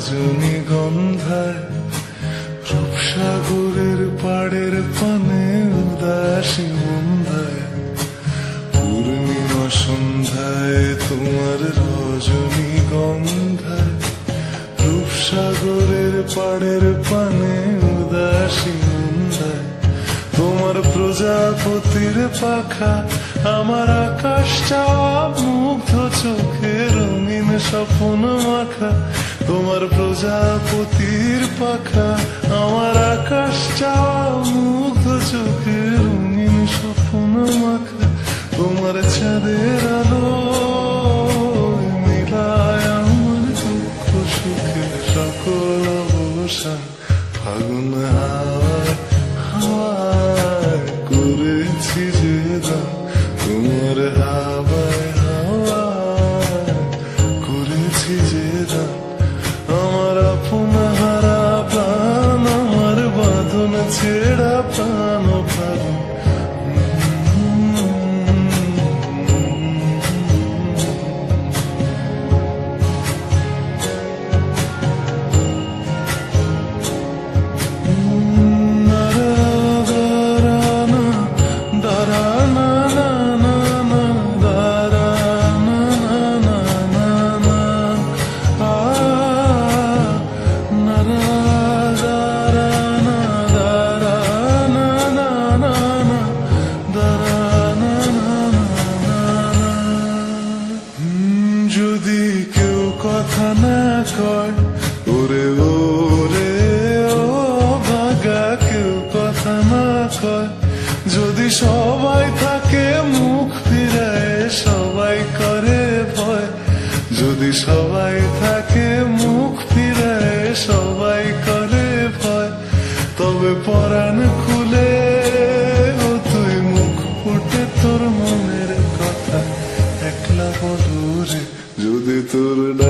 রজনী গন্ধায় রূপসাগরের পাড়ের পানে উদাসী মন্দায়। পূর্ণিমা সন্ধ্যায় তোমার রজনী গন্ধায় রূপসাগরের পাড়ের পানে উদাসী তোমার প্রজাপতির পাখা আমার আকাশ চাওয়া মুগ্ধ চোখে রঙিন স্বপ্ন মাখা তোমার প্রজাপতির পাখা, আমার আকাশ চাওয়া মুগ্ধ চোখে, রঙিন স্বপ্ন মাখা, তোমার ছাদের আলো মিলায় আমার দুঃখ সুখে সকল অবসান। ফাগুন যদি কেউ কথা না কয়, ওরে ওরে, ও ভাগা কেউ কথা না কয়। যদি সবাই থাকে, মুখ ফিরায়, সবাই করে ভয়। যদি সবাই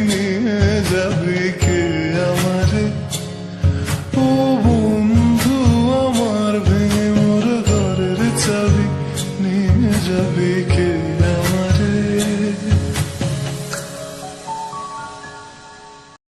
নিয়ে যাবি কে আমারে ও বন্ধু আমার ভেঙে মোর চাবি নিয়ে যাবি কে